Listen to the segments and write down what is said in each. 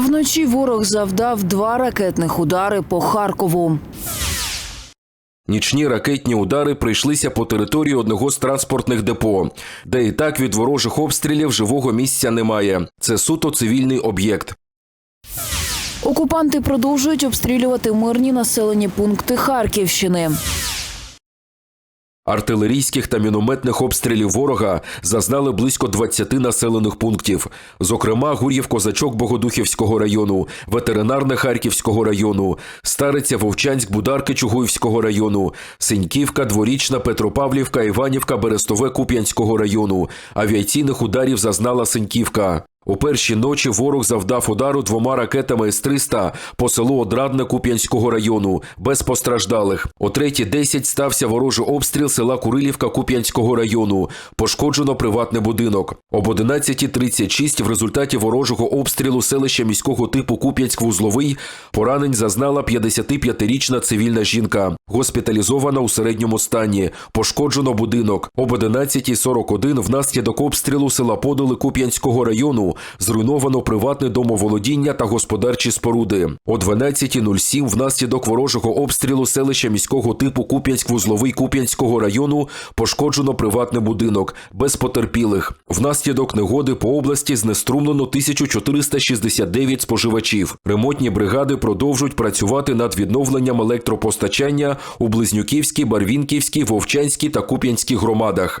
Вночі ворог завдав два ракетних удари по Харкову. Нічні ракетні удари прийшлися по території одного з транспортних депо, де і так від ворожих обстрілів живого місця немає. Це суто цивільний об'єкт. Окупанти продовжують обстрілювати мирні населені пункти Харківщини. Артилерійських та мінометних обстрілів ворога зазнали близько 20 населених пунктів, зокрема Гур'їв Козачок Богодухівського району, ветеринарне Харківського району, Стариця Вовчанськ Бударки Чугуївського району, Синьківка, Дворічна, Петропавлівка, Іванівка, Берестове Куп'янського району. Авіаційних ударів зазнала Синьківка. У перші ночі ворог завдав удару двома ракетами С-300 по селу Одрадне Куп'янського району без постраждалих. О 3.10 стався ворожий обстріл села Курилівка Куп'янського району. Пошкоджено приватний будинок. Об 11.36 в результаті ворожого обстрілу селища міського типу Куп'янськ-Вузловий поранень зазнала 55-річна цивільна жінка. Госпіталізована у середньому стані. Пошкоджено будинок. Об 11.41 внаслідок обстрілу села Подоли Куп'янського зруйновано приватне домоволодіння та господарчі споруди. О 12.07 внаслідок ворожого обстрілу селища міського типу Куп'янськ-Вузловий Куп'янського району пошкоджено приватний будинок без потерпілих. Внаслідок негоди по області знеструмлено 1469 споживачів. Ремонтні бригади продовжують працювати над відновленням електропостачання у Близнюківській, Барвінківській, Вовчанській та Куп'янській громадах.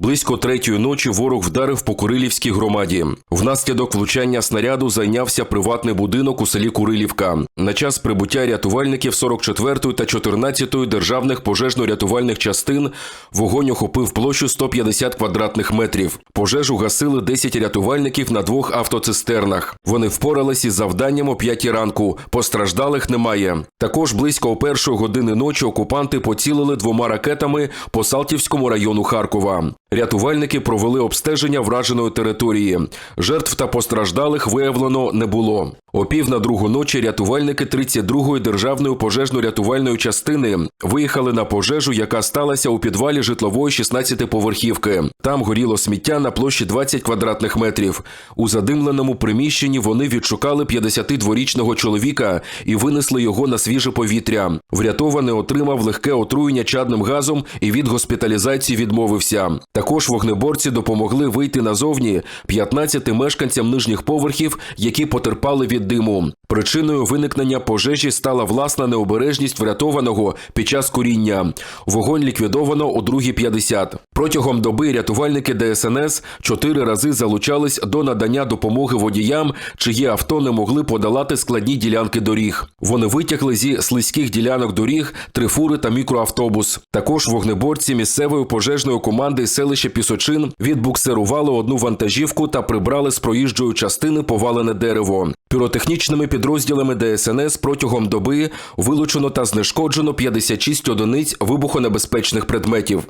Близько третьої ночі ворог вдарив по Курилівській громаді. Внаслідок влучання снаряду зайнявся приватний будинок у селі Курилівка. На час прибуття рятувальників 44-ї та 14-ї державних пожежно-рятувальних частин вогонь охопив площу 150 квадратних метрів. Пожежу гасили 10 рятувальників на двох автоцистернах. Вони впоралися із завданням о 5 ранку. Постраждалих немає. Також близько о першої години ночі окупанти поцілили двома ракетами по Салтівському району Харкова. Рятувальники провели обстеження враженої території. Жертв та постраждалих виявлено не було. О пів на другу ночі рятувальники 32-ї державної пожежно-рятувальної частини виїхали на пожежу, яка сталася у підвалі житлової 16-поверхівки. Там горіло сміття на площі 20 квадратних метрів. У задимленому приміщенні вони відшукали 52-річного чоловіка і винесли його на свіже повітря. Врятований отримав легке отруєння чадним газом і від госпіталізації відмовився. Також вогнеборці допомогли вийти назовні 15 мешканцям нижніх поверхів, які потерпали від диму. Причиною виникнення пожежі стала власна необережність врятованого під час куріння. Вогонь ліквідовано о 2.50. Протягом доби рятувальники ДСНС чотири рази залучались до надання допомоги водіям, чиї авто не могли подолати складні ділянки доріг. Вони витягли зі слизьких ділянок доріг три фури та мікроавтобус. Також вогнеборці місцевої пожежної команди селища Пісочин відбуксирували одну вантажівку та прибрали з проїжджої частини повалене дерево. Піротехнічними підрозділами ДСНС протягом доби вилучено та знешкоджено 56 одиниць вибухонебезпечних предметів.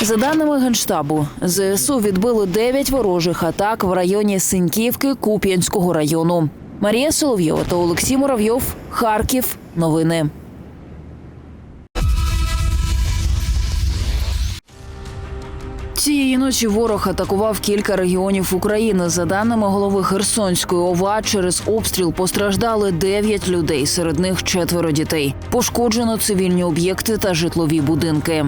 За даними Генштабу, ЗСУ відбили 9 ворожих атак в районі Синьківки Куп'янського району. Марія Соловйова та Олексій Муравйов. Харків. Новини. Цієї ночі ворог атакував кілька регіонів України. За даними голови Херсонської ОВА, через обстріл постраждали 9 людей, серед них четверо дітей. Пошкоджено цивільні об'єкти та житлові будинки.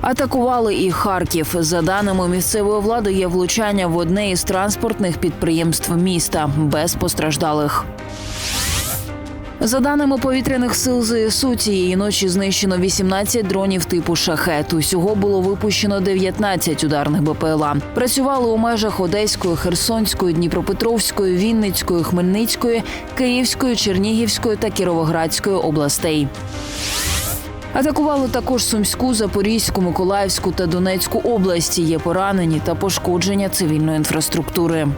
Атакували і Харків. За даними місцевої влади, є влучання в одне із транспортних підприємств міста без постраждалих. За даними повітряних сил ЗСУ, цієї ночі знищено 18 дронів типу шахет. Усього було випущено 19 ударних БПЛА. Працювали у межах Одеської, Херсонської, Дніпропетровської, Вінницької, Хмельницької, Київської, Чернігівської та Кіровоградської областей. Атакували також Сумську, Запорізьку, Миколаївську та Донецьку області. Є поранені та пошкодження цивільної інфраструктури.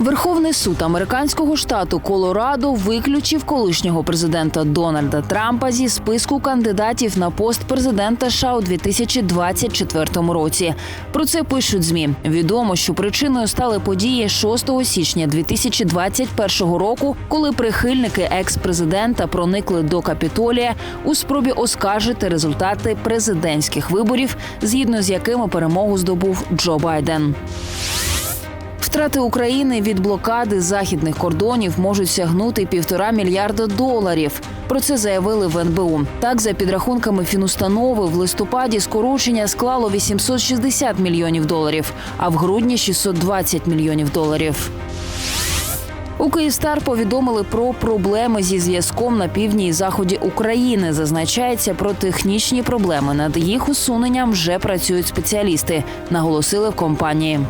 Верховний суд американського штату Колорадо виключив колишнього президента Дональда Трампа зі списку кандидатів на пост президента США у 2024 році. Про це пишуть змі. Відомо, що причиною стали події 6 січня 2021 року, коли прихильники екс-президента проникли до Капітолія у спробі оскаржити результати президентських виборів, згідно з якими перемогу здобув Джо Байден. Втрати України від блокади західних кордонів можуть сягнути півтора мільярда доларів. Про це заявили в НБУ. Так, за підрахунками фінустанови, в листопаді скорочення склало 860 мільйонів доларів, а в грудні 620 мільйонів доларів. У Київстар повідомили про проблеми зі зв'язком на півдні і заході України. Зазначається про технічні проблеми. Над їх усуненням вже працюють спеціалісти, наголосили в компанії.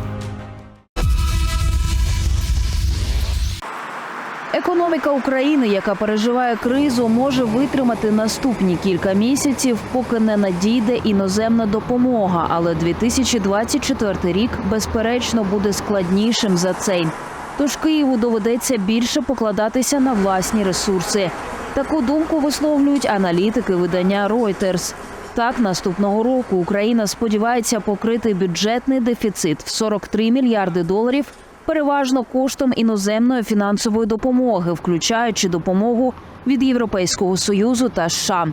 Економіка України, яка переживає кризу, може витримати наступні кілька місяців, поки не надійде іноземна допомога. Але 2024 рік, безперечно, буде складнішим за цей. Тож Києву доведеться більше покладатися на власні ресурси. Таку думку висловлюють аналітики видання Reuters. Так, наступного року Україна сподівається покрити бюджетний дефіцит в 43 мільярди доларів переважно коштом іноземної фінансової допомоги, включаючи допомогу від Європейського союзу та США.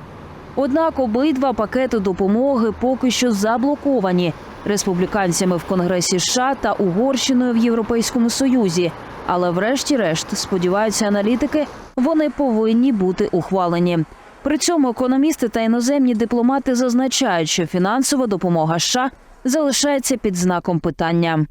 Однак обидва пакети допомоги поки що заблоковані республіканцями в Конгресі США та Угорщиною в Європейському Союзі. Але, врешті-решт, сподіваються аналітики, вони повинні бути ухвалені. При цьому економісти та іноземні дипломати зазначають, що фінансова допомога США залишається під знаком питання.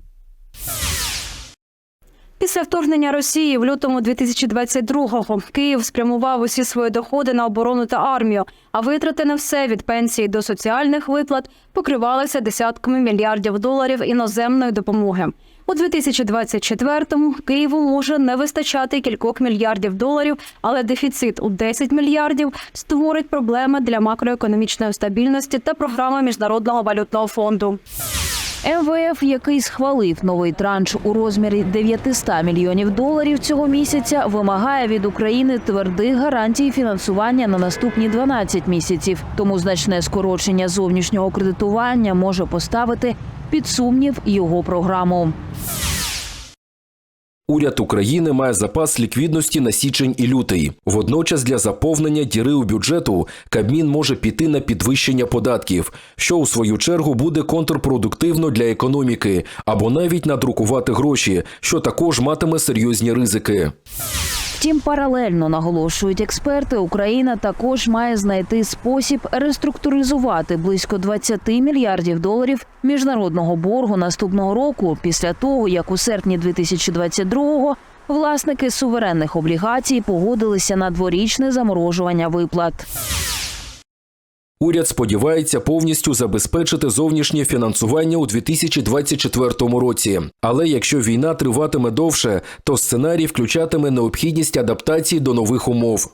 Після вторгнення Росії в лютому 2022-го Київ спрямував усі свої доходи на оборону та армію, а витрати на все від пенсії до соціальних виплат покривалися десятками мільярдів доларів іноземної допомоги. У 2024-му Києву може не вистачати кількох мільярдів доларів, але дефіцит у 10 мільярдів створить проблеми для макроекономічної стабільності та програми міжнародного валютного фонду. МВФ, який схвалив новий транш у розмірі 900 мільйонів доларів цього місяця, вимагає від України твердих гарантій фінансування на наступні 12 місяців. Тому значне скорочення зовнішнього кредитування може поставити під сумнів його програму. Уряд України має запас ліквідності на січень і лютий. Водночас для заповнення діри у бюджету Кабмін може піти на підвищення податків, що у свою чергу буде контрпродуктивно для економіки, або навіть надрукувати гроші, що також матиме серйозні ризики. Втім, паралельно наголошують експерти, Україна також має знайти спосіб реструктуризувати близько 20 мільярдів доларів міжнародного боргу наступного року, після того як у серпні 2022-го власники суверенних облігацій погодилися на дворічне заморожування виплат. Уряд сподівається повністю забезпечити зовнішнє фінансування у 2024 році. Але якщо війна триватиме довше, то сценарій включатиме необхідність адаптації до нових умов.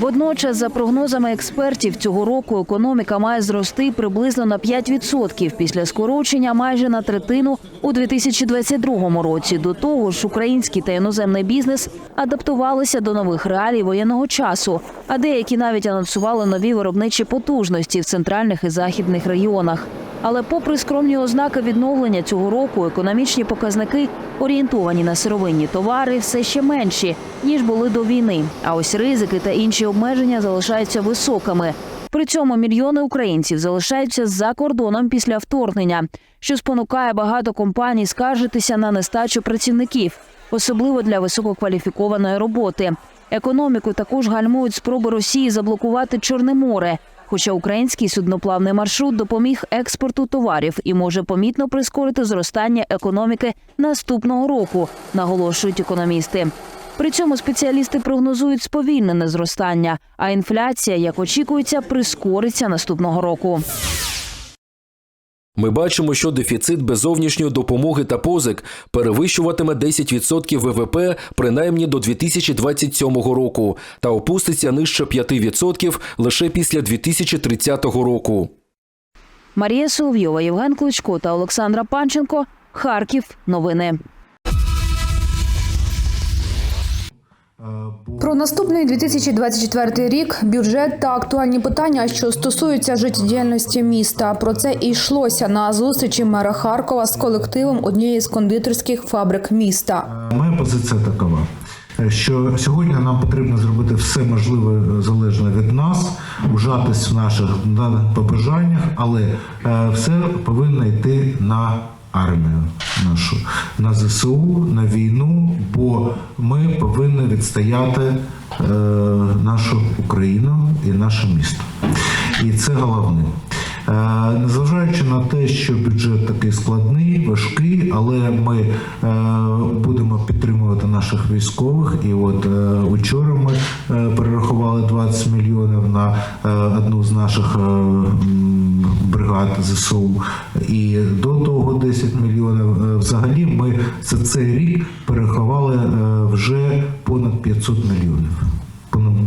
Водночас, за прогнозами експертів, цього року економіка має зрости приблизно на 5% після скорочення майже на третину у 2022 році. До того ж, український та іноземний бізнес адаптувалися до нових реалій воєнного часу, а деякі навіть анонсували нові виробничі потужності в центральних і західних регіонах. Але, попри скромні ознаки відновлення цього року, економічні показники, орієнтовані на сировинні товари, все ще менші ніж були до війни. А ось ризики та інші обмеження залишаються високими. При цьому мільйони українців залишаються за кордоном після вторгнення, що спонукає багато компаній скаржитися на нестачу працівників, особливо для висококваліфікованої роботи. Економіку також гальмують спроби Росії заблокувати Чорне море. Хоча український судноплавний маршрут допоміг експорту товарів і може помітно прискорити зростання економіки наступного року, наголошують економісти. При цьому спеціалісти прогнозують сповільнене зростання, а інфляція, як очікується, прискориться наступного року. Ми бачимо, що дефіцит без зовнішньої допомоги та позик перевищуватиме 10% ВВП принаймні до 2027 року та опуститься нижче 5% лише після 2030 року. Марія Соловйова, Євген Кличко та Олександра Панченко. Харків. Новини. Про наступний 2024 рік, бюджет та актуальні питання, що стосуються життєдіяльності міста. Про це і йшлося на зустрічі мера Харкова з колективом однієї з кондитерських фабрик міста. Моя позиція такова, що сьогодні нам потрібно зробити все можливе залежне від нас, ужатись в наших побажаннях, але е, все повинно йти на армію нашу, на ЗСУ, на війну, бо ми повинні відстояти е, нашу Україну і наше місто. І це головне. Е, Незважаючи на те, що бюджет такий складний, важкий, але ми е, будемо підтримувати наших військових. І от е, учора ми перерахували 20 мільйонів на одну з наших бригад ЗСУ. І до того 10 мільйонів. Взагалі ми за цей рік перерахували вже понад 500 мільйонів.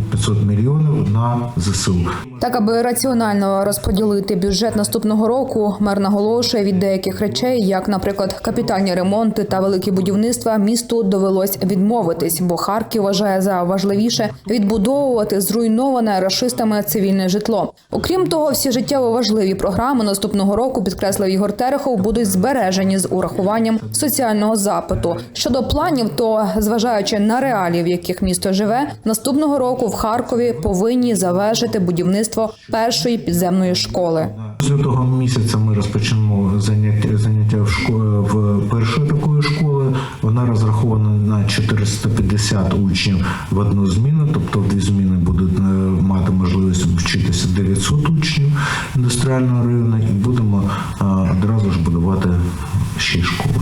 Понад 500 мільйонів на ЗСУ. Так, аби раціонально розподілити бюджет наступного року, мер наголошує від деяких речей, як, наприклад, капітальні ремонти та великі будівництва, місту довелось відмовитись, бо Харків вважає за важливіше відбудовувати зруйноване рашистами цивільне житло. Окрім того, всі життєво важливі програми наступного року, підкреслив Ігор Терехов, будуть збережені з урахуванням соціального запиту. Щодо планів, то зважаючи на реалії, в яких місто живе, наступного року в Харкові повинні завершити будівництво першої підземної школи. З лютого місяця ми розпочнемо заняття заняття в школі в першої такої школи. Вона розрахована на 450 учнів в одну зміну, тобто дві зміни будуть е, мати можливість вчитися 900 учнів індустріального району, і будемо одразу ж будувати ще школу.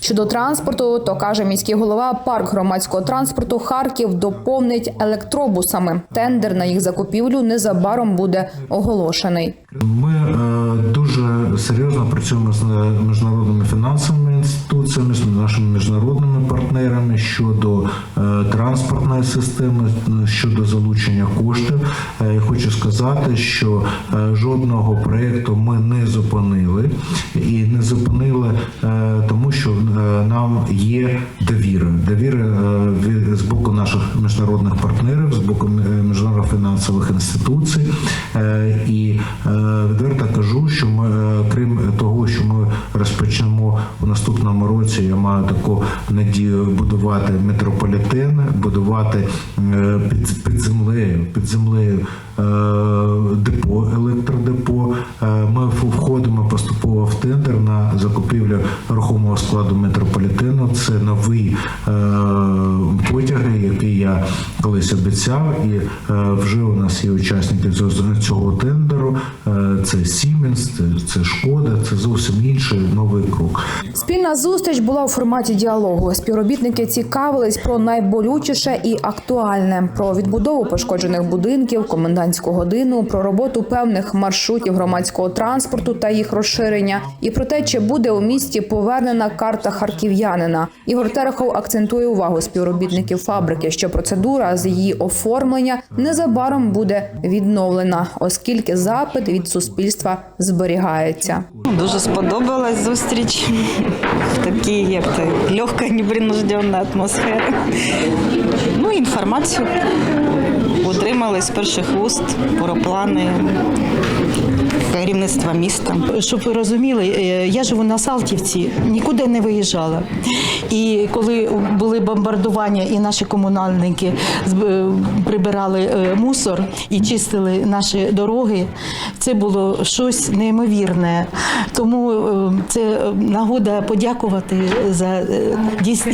Щодо транспорту, то каже міський голова, парк громадського транспорту Харків доповнить електробусами. Тендер на їх закупівлю незабаром буде оголошений. Ми е, дуже серйозно працюємо з е, міжнародними фінансовими інституціями, з нашими міжнародними партнерами щодо е, транспортної системи, щодо залучення коштів. Е, я хочу сказати, що е, жодного проєкту ми не зупинили і не зупинили, е, тому що е, нам є довіра. Довіра е, з боку наших міжнародних партнерів, з боку е, міжнародних фінансових інституцій. Е, І е, відверто кажу, що ми, е, крім того, що ми розпочнемо у наступному році, я маю таку надію будувати метрополітени, будувати е, під, під землею, під землею е, депо, електродепо. Е, Ми входимо поступово в тендер на закупівлю рухомого складу метрополітену. Це нові е, потяги, які я колись обіцяв, і вже у нас є учасники цього- тендеру. Це це, це Шкода, це зовсім інший новий крок. Спільна зустріч була у форматі діалогу. Співробітники цікавились про найболючіше і актуальне про відбудову пошкоджених будинків, комендантську годину, про роботу певних маршрутів громадського транспорту та їх розширення, і про те, чи буде у місті повернена карта харків'янина. Ігор Терехов акцентує увагу співробітників фабрики, що процедура з її оформлення незабаром буде відновлена, оскільки запит від суспільства зберігається. Дуже сподобалась зустріч. В такій як то легка, непринужденна атмосфера. Ну, інформацію отримали з перших вуст про плани керівництва міста. Щоб ви розуміли, е, я живу на Салтівці, нікуди не виїжджала. І коли були бомбардування, і наші комунальники е, прибирали е, мусор і чистили наші дороги, це було щось неймовірне. Тому це нагода подякувати за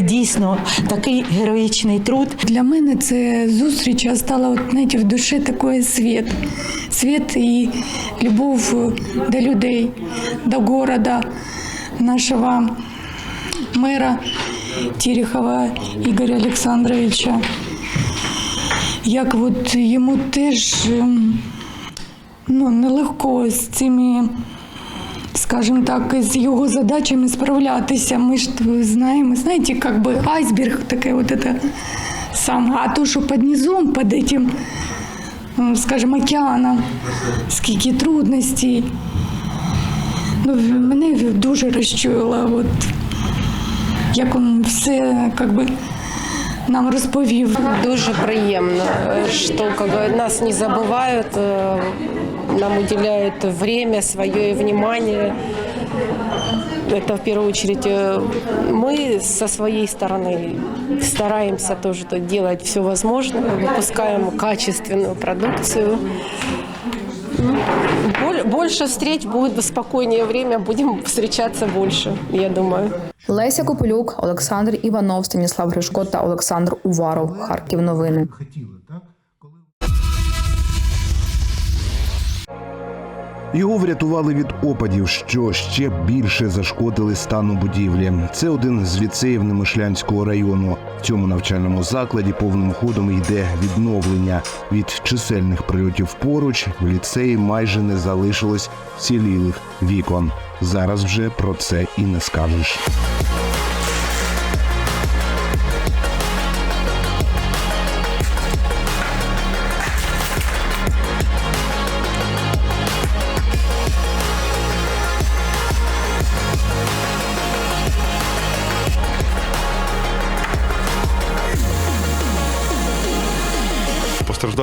дійсно такий героїчний труд. Для мене це зустріч стала от, знаєте, в душі такий світ. Світ і любов до людей, до города, нашого мера Терехова Ігоря Олександровича. Як от йому теж ем, ну, нелегко з цими скажем так, з його задачами справлятися. Ми ж знаємо, знаете, как бы айсберг такая вот это сам, а то, що під низом, під этим, м, скажем, океаном, скільки трудностей. Ну, мене дуже розчуяло, от, як він все как би, нам розповів. Дуже приємно, э, что как говорят, нас не забывают, э, нам уделяют время, свое и внимание. Это в первую очередь э, мы со своей стороны стараемся тоже тут делать все возможное, выпускаем качественную продукцию. Ну, боль- Больше встреч будет спокойнее время, будем встречаться больше, я думаю. Леся Копилюк, Олександр Іванов, Станіслав Гришко та Олександр Уваров. Харків новини. Його врятували від опадів, що ще більше зашкодили стану будівлі. Це один з ліцеїв Немишлянського району. В цьому навчальному закладі повним ходом йде відновлення. Від чисельних прильотів поруч в ліцеї майже не залишилось цілілих вікон. Зараз вже про це і не скажеш.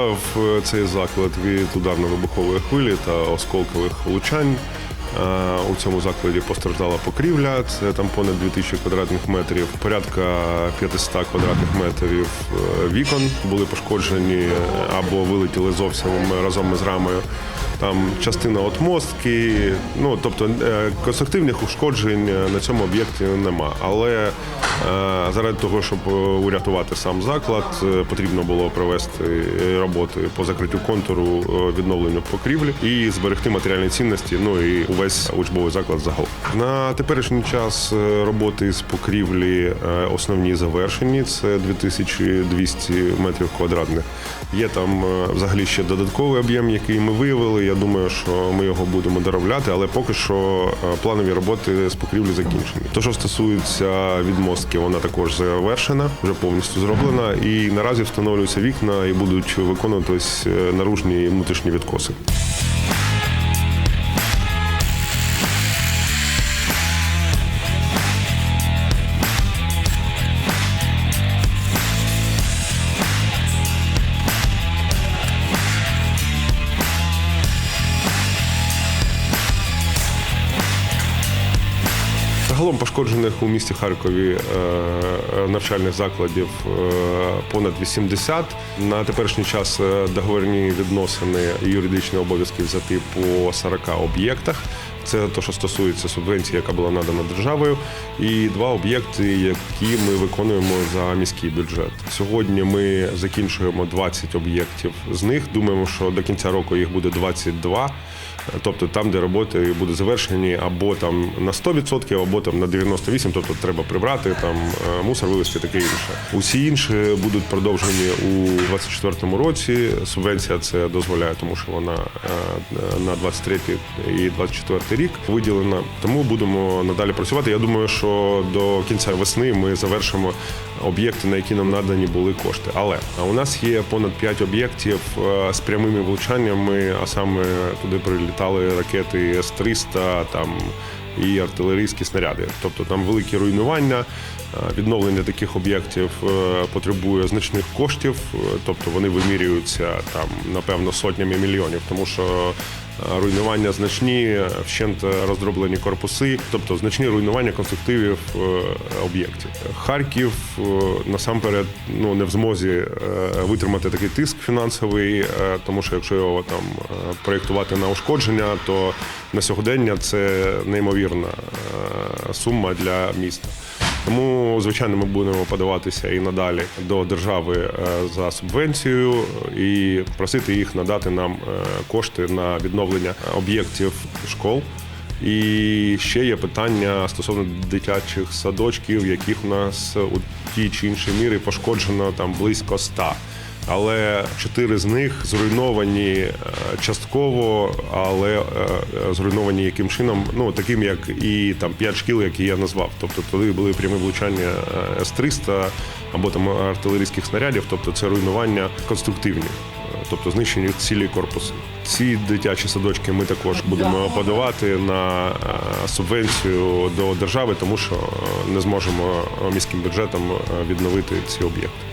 Постраждав е, цей заклад від ударно-вибухової хвилі та осколкових влучань. Е, У цьому закладі постраждала покрівля, це там понад 2000 квадратних метрів, порядка 500 квадратних метрів е, вікон були пошкоджені або вилетіли зовсім разом із рамою. Там частина отмостки, ну тобто конструктивних ушкоджень на цьому об'єкті нема. Але заради того, щоб е, урятувати сам заклад, е, потрібно було провести е, роботи по закриттю контуру, е, відновленню покрівлі і зберегти матеріальні цінності. Ну і увесь учбовий заклад загалом. На теперішній час е, роботи з покрівлі е, основні завершені. Це 2200 метрів квадратних. Є там е, взагалі ще додатковий об'єм, який ми виявили. Я думаю, що ми його будемо доробляти, але поки що е, планові роботи з покрівлі закінчені. То, що стосується відмостки, вона також завершена, вже повністю зроблена. І наразі встановлюються вікна і будуть виконуватись е, наружні і внутрішні відкоси. Загалом пошкоджених у місті Харкові е, навчальних закладів е, понад 80. На теперішній час е, договірні відносини і юридичні обов'язки взяти по 40 об'єктах. Це те, що стосується субвенції, яка була надана державою, і два об'єкти, які ми виконуємо за міський бюджет. Сьогодні ми закінчуємо 20 об'єктів з них. Думаємо, що до кінця року їх буде 22. Тобто там, де роботи будуть завершені або там на 100%, або там на 98%, тобто треба прибрати, там е, мусор вивезти, таке інше. Усі інші будуть продовжені у 2024 році. Субвенція це дозволяє, тому що вона е, на 23 і 24 рік виділена. Тому будемо надалі працювати. Я думаю, що до кінця весни ми завершимо об'єкти, на які нам надані були кошти. Але у нас є понад 5 об'єктів е, з прямими влучаннями, а саме туди прилітали ракети С-300, там і артилерійські снаряди. Тобто там великі руйнування. Е, Відновлення таких об'єктів е, потребує значних коштів, тобто вони вимірюються там напевно сотнями мільйонів, тому що руйнування значні, вщент роздроблені корпуси, тобто значні руйнування конструктивів е, об'єктів. Харків е, насамперед ну не в змозі е, витримати такий тиск фінансовий, тому що якщо його там проєктувати на ушкодження, то на сьогодення це неймовірна сума для міста. Тому, звичайно, ми будемо подаватися і надалі до держави е, за субвенцією і просити їх надати нам е, кошти на відновлення об'єктів школ. І ще є питання стосовно дитячих садочків, яких у нас у тій чи іншій мірі пошкоджено там близько ста але чотири з них зруйновані е, частково, але е, е, зруйновані яким чином, ну таким як і там п'ять шкіл, які я назвав. Тобто туди були прямі влучання с 300 або там артилерійських снарядів, тобто це руйнування конструктивні. Тобто знищені цілі корпуси. Ці дитячі садочки ми також будемо подавати на субвенцію до держави, тому що не зможемо міським бюджетом відновити ці об'єкти.